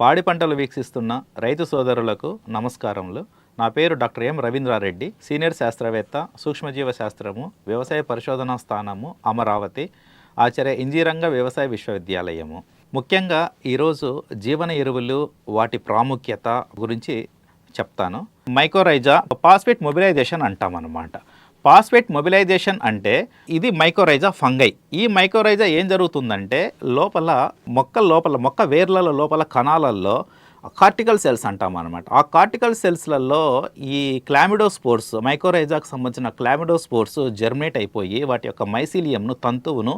పాడి పంటలు వీక్షిస్తున్న రైతు సోదరులకు నమస్కారములు. నా పేరు డాక్టర్ ఎం రవీంద్రారెడ్డి సీనియర్ శాస్త్రవేత్త సూక్ష్మజీవ శాస్త్రము వ్యవసాయ పరిశోధనా స్థానము అమరావతి ఆచార్య ఇంజీరంగ వ్యవసాయ విశ్వవిద్యాలయము. ముఖ్యంగా ఈరోజు జీవన ఎరువులు వాటి ప్రాముఖ్యత గురించి చెప్తాను. మైకోరైజా పాస్పేట్ మొబిలైజేషన్ అంటాం అన్నమాట పాస్పేట్ మొబిలైజేషన్ అంటే ఇది మైకోరైజా ఫంగై. ఈ మైకోరైజా ఏం జరుగుతుందంటే లోపల మొక్క లోపల మొక్క వేర్ల లోపల కణాలలో కార్టికల్ సెల్స్ అంటాం అనమాట ఆ కార్టికల్ సెల్స్లలో ఈ క్లామిడోస్పోర్స్ మైకోరైజాకు సంబంధించిన క్లామిడోస్పోర్స్ జర్మినేట్ అయిపోయి వాటి యొక్క మైసీలియంను తంతువును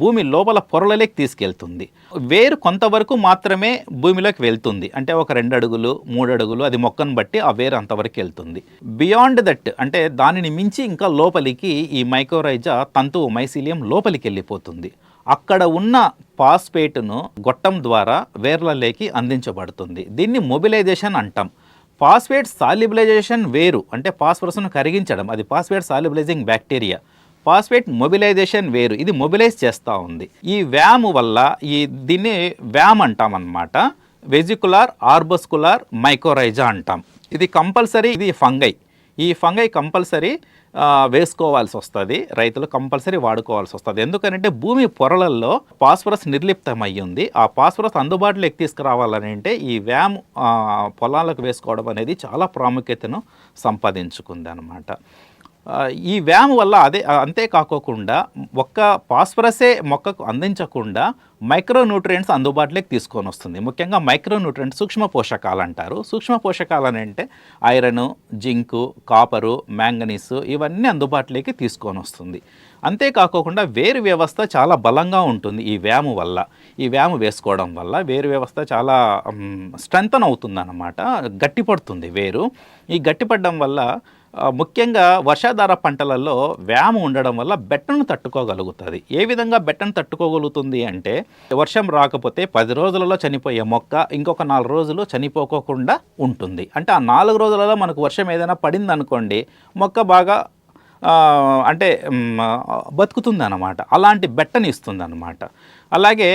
భూమి లోపల పొరలలోకి తీసుకెళ్తుంది. వేరు కొంతవరకు మాత్రమే భూమిలోకి వెళ్తుంది. అంటే ఒక రెండు అడుగులు మూడు అడుగులు అది మొక్కను బట్టి ఆ వేరు అంతవరకు వెళ్తుంది. బియాండ్ దట్ అంటే దానిని మించి ఇంకా లోపలికి ఈ మైకోరైజా తంతువు మైసీలియం లోపలికి వెళ్ళిపోతుంది. అక్కడ ఉన్న పాస్పేట్ను గొట్టం ద్వారా వేర్లలోకి అందించబడుతుంది. దీన్ని మొబిలైజేషన్ అంటాం. ఫాస్ఫేట్ సాలిబిలైజేషన్ వేరు అంటే ఫాస్ఫరస్ను కరిగించడం. అది phosphate solubilizing bacteria. Phosphate mobilization వేరు ఇది మొబిలైజ్ చేస్తూ ఉంది. ఈ వ్యామ్ వల్ల ఈ దీన్ని వ్యామ్ అంటాం అన్నమాట. వెజికులార్ ఆర్బస్కులార్ మైకోరైజా అంటాం. ఇది కంపల్సరీ ఇది ఫంగై. ఈ ఫంగై కంపల్సరీ వేసుకోవాల్సి వస్తుంది. రైతులు కంపల్సరీ వాడుకోవాల్సి వస్తుంది. ఎందుకంటే భూమి పొరలలో పాస్ఫరస్ నిర్లిప్తమయ్యింది. ఆ పాస్ఫరస్ అందుబాటులోకి తీసుకురావాలని అంటే ఈ వ్యామ్ పొలాలకు వేసుకోవడం అనేది చాలా ప్రాముఖ్యతను సంపాదించుకుంది అనమాట ఈ వ్యామ్ వల్ల అదే అంతేకాకోకుండా ఒక్క ఫాస్ఫరసే మొక్కకు అందించకుండా మైక్రో న్యూట్రియంట్స్ అందుబాటులోకి తీసుకొని వస్తుంది. ముఖ్యంగా మైక్రో న్యూట్రియంట్స్ సూక్ష్మ పోషకాలు అంటారు. సూక్ష్మ పోషకాలు అని అంటే ఐరన్ జింకు కాపరు మ్యాంగనీస్ ఇవన్నీ అందుబాటులోకి తీసుకొని వస్తుంది. అంతేకాకోకుండా వేరు వ్యవస్థ చాలా బలంగా ఉంటుంది ఈ వ్యాము వల్ల. ఈ వ్యాము వేసుకోవడం వల్ల వేరు వ్యవస్థ చాలా స్ట్రెంగ్తన్ అవుతుంది అన్నమాట గట్టిపడుతుంది వేరు. ఈ గట్టిపడడం వల్ల ముఖ్యంగా వర్షాధార పంటలలో వ్యాము ఉండడం వల్ల బెట్టను తట్టుకోగలుగుతుంది. ఏ విధంగా బెట్టను తట్టుకోగలుగుతుంది అంటే వర్షం రాకపోతే పది రోజులలో చనిపోయే మొక్క ఇంకొక నాలుగు రోజులు చనిపోకోకుండా ఉంటుంది. అంటే ఆ నాలుగు రోజులలో మనకు వర్షం ఏదైనా పడింది అనుకోండి మొక్క బాగా అంటే బతుకుతుంది అనమాట అలాంటి బెట్టని ఇస్తుంది అనమాట అలాగే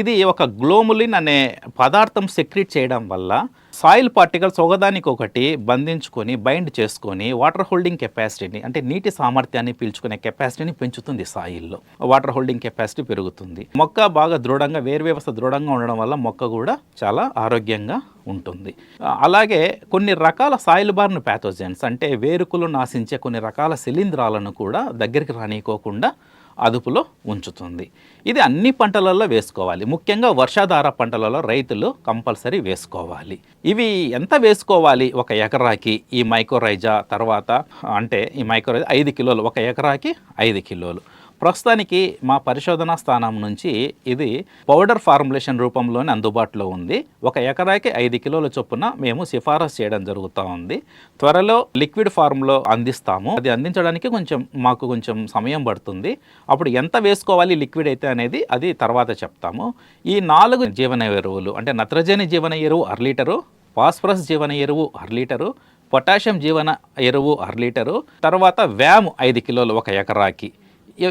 ఇది ఒక గ్లోములిన్ అనే పదార్థం సెక్రీట్ చేయడం వల్ల సాయిల్ పార్టికల్స్ ఒకదానికొకటి బంధించుకొని బైండ్ చేసుకొని వాటర్ హోల్డింగ్ కెపాసిటీని అంటే నీటి సామర్థ్యాన్ని పీల్చుకునే కెపాసిటీని పెంచుతుంది సాయిల్లో. వాటర్ హోల్డింగ్ కెపాసిటీ పెరుగుతుంది. మొక్క బాగా దృఢంగా వేరు వ్యవస్థ దృఢంగా ఉండడం వల్ల మొక్క కూడా చాలా ఆరోగ్యంగా ఉంటుంది. అలాగే కొన్ని రకాల సాయిల్ బార్న్ ప్యాథోజన్స్ అంటే వేరుకులు నాశించే కొన్ని రకాల శిలీంధ్రాలను కూడా దగ్గరికి రానికోకుండా అదుపులో ఉంచుతుంది. ఇది అన్ని పంటలలో వేసుకోవాలి. ముఖ్యంగా వర్షాధార పంటలలో రైతులు కంపల్సరీ వేసుకోవాలి. ఇవి ఎంత వేసుకోవాలి? ఒక ఎకరాకి ఈ మైక్రోరైజా తర్వాత అంటే ఈ మైక్రోరైజా ఐదు కిలోలు ఒక ఎకరాకి ఐదు కిలోలు. ప్రస్తుతానికి మా పరిశోధనా స్థానం నుంచి ఇది పౌడర్ ఫార్ములేషన్ రూపంలోనే అందుబాటులో ఉంది. ఒక ఎకరాకి ఐదు కిలోల చొప్పున మేము సిఫారసు చేయడం జరుగుతూ ఉంది. త్వరలో లిక్విడ్ ఫార్మ్లో అందిస్తాము. అది అందించడానికి కొంచెం మాకు కొంచెం సమయం పడుతుంది. అప్పుడు ఎంత వేసుకోవాలి లిక్విడ్ అయితే అనేది అది తర్వాత చెప్తాము. ఈ నాలుగు జీవన ఎరువులు అంటే నత్రజని జీవన ఎరువు అర లీటరు ఫాస్ఫరస్ జీవన ఎరువు అర లీటరు పొటాషియం జీవన ఎరువు అర లీటరు తర్వాత వ్యామ్ ఐదు కిలోలు ఒక ఎకరాకి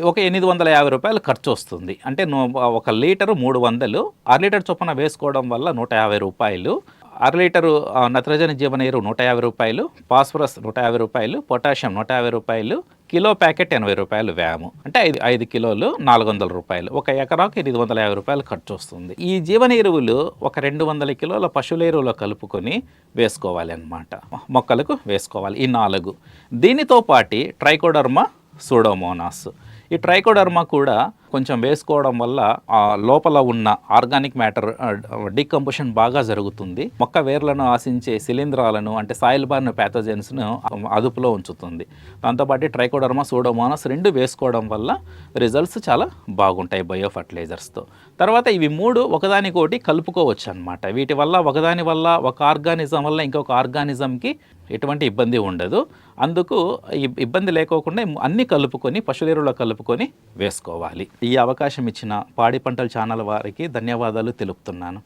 ఒక ఎనిమిది వందల యాభై రూపాయలు ఖర్చు వస్తుంది. అంటే ఒక లీటరు మూడు వందలు. అర లీటర్ చొప్పున వేసుకోవడం వల్ల నూట యాభై రూపాయలు. అర లీటరు నత్రజని జీవన ఎరువు నూట యాభై రూపాయలు. ఫాస్ఫరస్ నూట యాభై రూపాయలు. పొటాషియం నూట యాభై రూపాయలు. కిలో ప్యాకెట్ ఎనభై రూపాయలు వ్యాము. అంటే ఐదు ఐదు కిలోలు నాలుగు వందల రూపాయలు. ఒక ఎకరాకు ఎనిమిది వందల యాభై రూపాయలు ఖర్చు వస్తుంది. ఈ జీవన ఎరువులు ఒక రెండు వందల కిలోల పశువుల ఎరువులో కలుపుకొని వేసుకోవాలి అనమాట మొక్కలకు వేసుకోవాలి. ఈ నాలుగు. దీనితో పాటి ట్రైకోడర్మా సూడోమోనాస్. ఈ ట్రైకోడర్మా కూడా కొంచెం వేసుకోవడం వల్ల ఆ లోపల ఉన్న ఆర్గానిక్ మ్యాటర్ డికంపోషన్ బాగా జరుగుతుంది. మొక్క వేర్లను ఆశించే శిలీంధ్రాలను అంటే సాయిల్ బార్న్ ప్యాథోజెన్స్ను అదుపులో ఉంచుతుంది. దాంతోపాటు ట్రైకోడర్మా సూడోమోనస్ రెండు వేసుకోవడం వల్ల రిజల్ట్స్ చాలా బాగుంటాయి బయో ఫర్టిలైజర్స్తో. తర్వాత ఇవి మూడు ఒకదానికోటి కలుపుకోవచ్చు అనమాట వీటి వల్ల ఒకదాని వల్ల ఒక ఆర్గానిజం వల్ల ఇంకొక ఆర్గానిజంకి ఎటువంటి ఇబ్బంది ఉండదు. అందుకు ఇబ్బంది లేకోకుండా అన్ని కలుపుకొని పశువుల కలుపుకొని వేసుకోవాలి. ఈ అవకాశం ఇచ్చిన పాడి పంటల ఛానల్ వారికి ధన్యవాదాలు తెలుపుతున్నాను.